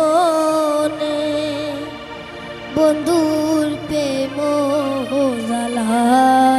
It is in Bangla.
মনে বন্ধুর প্রেম জ্বালা।